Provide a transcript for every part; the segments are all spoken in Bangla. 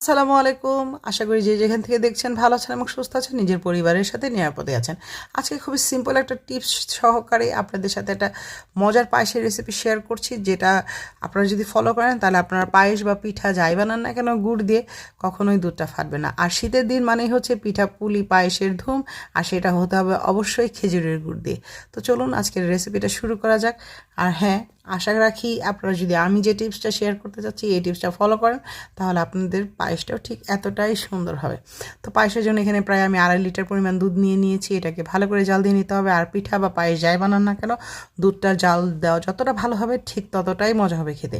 আসসালামু আলাইকুম। আশা করি যে যেখান থেকে দেখছেন ভালো আছেন এবং সুস্থ আছেন, নিজের পরিবারের সাথে নিরাপদে আছেন। আজকে খুবই সিম্পল একটা টিপস সহকারে আপনাদের সাথে একটা মজার পায়েসের রেসিপি শেয়ার করছি, যেটা আপনারা যদি ফলো করেন, তাহলে আপনারা পায়েস বা পিঠা যাই বানান না কেন, গুড় দিয়ে কখনোই দুধটা ফাটবে না। আর শীতের দিন মানেই হচ্ছে পিঠা, পুলি, পায়েসের ধুম, আর সেটা হতে হবে অবশ্যই খেজুরের গুড় দিয়ে। তো চলুন আজকের রেসিপিটা শুরু করা যাক। আর হ্যাঁ আশা রাখি আপনারা যদি আমি যে টিপসটা শেয়ার করতে চাচ্ছি, এই টিপসটা ফলো করেন, তাহলে আপনাদের পায়েসটাও ঠিক এতটাই সুন্দর হবে। তো পায়েসের জন্য এখানে প্রায় আমি আড়াই লিটার পরিমাণ দুধ নিয়ে নিয়েছি, এটাকে ভালো করে জাল দিয়ে নিতে হবে। আর পিঠা বা পায়েস যাই বানান না কেন, দুধটা জাল দেওয়া যতটা ভালো হবে ঠিক ততটাই মজা হবে খেতে।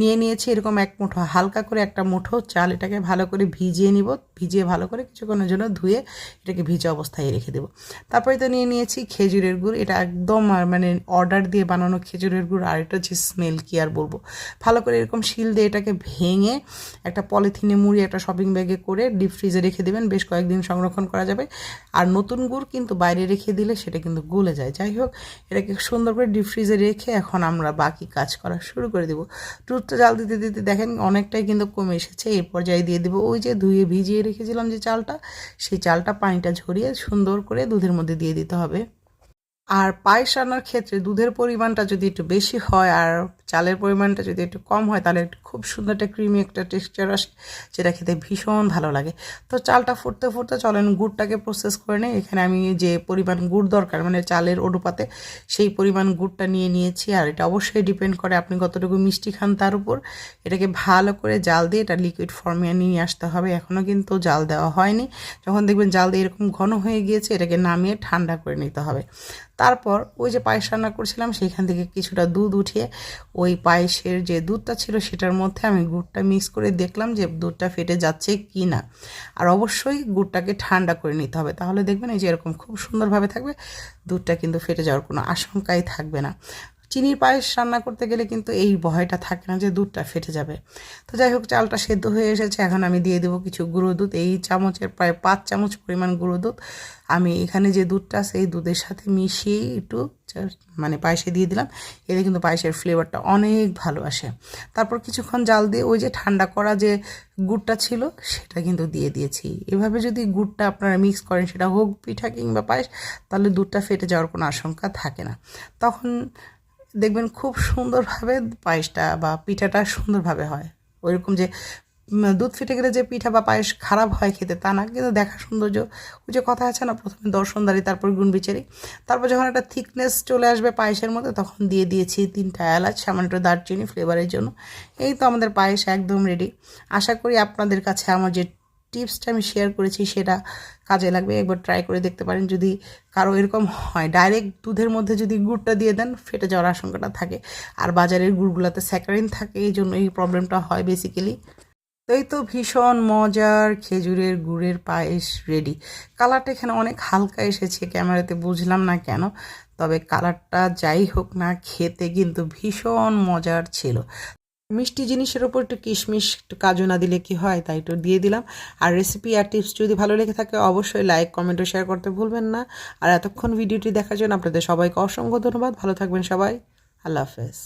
নিয়ে নিয়েছি এরকম এক মুঠো, হালকা করে একটা মুঠো চাল, এটাকে ভালো করে ভিজিয়ে নিব। ভিজিয়ে ভালো করে কিছুক্ষণের জন্য ধুয়ে এটাকে ভিজে অবস্থায় রেখে দেবো। তারপরে তো নিয়ে নিয়েছি খেজুরের গুড়। এটা একদম মানে অর্ডার দিয়ে বানানো খেজুরের গুড়, আর এটা হচ্ছে স্মেল কি আর বলব। ভালো করে এরকম শিল দিয়ে এটাকে ভেঙে একটা পলিথিনে মুড়ি একটা শপিং ব্যাগে করে ডিপ ফ্রিজে রেখে দেবেন, বেশ কয়েকদিন সংরক্ষণ করা যাবে। আর নতুন গুড় কিন্তু বাইরে রেখে দিলে সেটা কিন্তু গলে যায়। যাই হোক, এটাকে সুন্দর করে ডিপ ফ্রিজে রেখে এখন আমরা বাকি কাজ করা শুরু করে দেবো। দুধটা জাল দিতে দিতে দেখেন অনেকটাই কিন্তু কমে এসেছে। এই পর্যায়ে দিয়ে দেবো ওই যে ধুয়ে ভিজিয়ে রেখেছিলাম যে চালটা, সেই চালটা পানিটা ঝরিয়ে সুন্দর করে দুধের মধ্যে দিয়ে দিতে হবে। আর পায়েস রান্নার ক্ষেত্রে দুধের পরিমাণটা যদি একটু বেশি হয় আর চালের পরিমাণটা যদি একটু কম হয়, তাহলে খুব সুন্দর একটা ক্রিমি একটা টেক্সচার আসে, যেটা খেতে ভীষণ ভালো লাগে। তো চালটা ফুটতে ফুটতে চলেন, গুড়টাকে প্রসেস করে নিই। এখানে আমি যে পরিমাণ গুড় দরকার মানে চালের অনুপাতে সেই পরিমাণ গুড়টা নিয়ে নিয়েছি। আর এটা অবশ্যই ডিপেন্ড করে আপনি কতটুকু মিষ্টি খান তার উপর। এটাকে ভালো করে জাল দিয়ে এটা লিকুইড ফর্মে নিয়ে আসতে হবে। এখনও কিন্তু জাল দেওয়া হয়নি। যখন দেখবেন জাল দিয়ে এরকম ঘন হয়ে গিয়েছে, এটাকে নামিয়ে ঠান্ডা করে নিতে হবে। তারপর ওই যে পায়েস রান্না করছিলাম, সেইখান থেকে কিছুটা দুধ উঠিয়ে ওই পায়েসের যে দুধটা ছিল সেটার মধ্যে আমি গুড়টা মিক্স করে দেখলাম যে দুধটা ফেটে যাচ্ছে কি না। আর অবশ্যই গুড়টাকে ঠান্ডা করে নিতে হবে। তাহলে দেখবেন এই যে এরকম খুব সুন্দরভাবে থাকবে, দুধটা কিন্তু ফেটে যাওয়ার কোনো আশঙ্কাই থাকবে না। চিনির পায়েস রান্না করতে গেলে কিন্তু এই ভয়টা থাকে না যে দুধটা ফেটে যাবে। তো যাই হোক, চালটা সেদ্ধ হয়ে এসেছে। এখন আমি দিয়ে দেবো কিছু গুঁড়ো দুধ। এই চামচের প্রায় পাঁচ চামচ পরিমাণ গুঁড়ো দুধ। আমি এখানে যে দুধটা আছে, এই দুধের সাথে মিশিয়ে একটু মানে পায়েসে দিয়ে দিলাম। এতে কিন্তু পায়েসের ফ্লেভারটা অনেক ভালো আসে। তারপর কিছুক্ষণ জাল দিয়ে ওই যে ঠান্ডা করা যে গুড়টা ছিল, সেটা কিন্তু দিয়ে দিয়েছি। এভাবে যদি গুড়টা আপনারা মিক্স করেন, সেটা হোক পিঠা কিংবা পায়েস, তাহলে দুধটা ফেটে যাওয়ার কোনো আশঙ্কা থাকে না। তখন দেখবেন খুব সুন্দরভাবে পায়েসটা বা পিঠাটা সুন্দরভাবে হয়। ওইরকম যে দুধ ফেটে গেলে যে পিঠা বা পায়েস খারাপ হয় খেতে তা না, কিন্তু দেখা সৌন্দর্য, ওই যে কথা আছে না, প্রথমে দর্শনদারি তারপর গুণ বিচারি। তারপর যখন একটা থিকনেস চলে আসবে পায়েসের মধ্যে, তখন দিয়ে দিয়েছি তিনটা এলাচ, সামান্য দারচিনি ফ্লেভারের জন্য। এই তো আমাদের পায়েস একদম রেডি আশা করি আপনাদের কাছে আমার যে টিপসটা আমি শেয়ার করেছি, সেটা কাজে লাগবে, একবার ট্রাই করে দেখতে পারেন। যদি কারও এরকম হয় ডাইরেক্ট দুধের মধ্যে যদি গুড়টা দিয়ে দেন, ফেটে যাওয়ার আশঙ্কাটা থাকে। আর বাজারের গুড়গুলোতে স্যাকারিন থাকে, এই জন্য এই প্রবলেমটা হয় বেসিক্যালি এই তো ভীষণ মজার খেজুরের গুড়ের পায়েস রেডি কালারটা এখানে অনেক হালকা এসেছে ক্যামেরাতে বুঝলাম না কেন। তবে কালারটা যাই হোক না, খেতে কিন্তু ভীষণ মজার ছিল। মিষ্টি জিনিসের ওপর একটু কিশমিশ, একটু কাজু না দিলে কি হয়, তাই একটু দিয়ে দিলাম। আর রেসিপি আর টিপস যদি ভালো লেগে থাকে, অবশ্যই লাইক কমেন্ট ও শেয়ার করতে ভুলবেন না। আর এতক্ষণ ভিডিওটি দেখার জন্য আপনাদের সবাইকে অসংখ্য ধন্যবাদ। ভালো থাকবেন সবাই। আল্লাহ হাফেজ।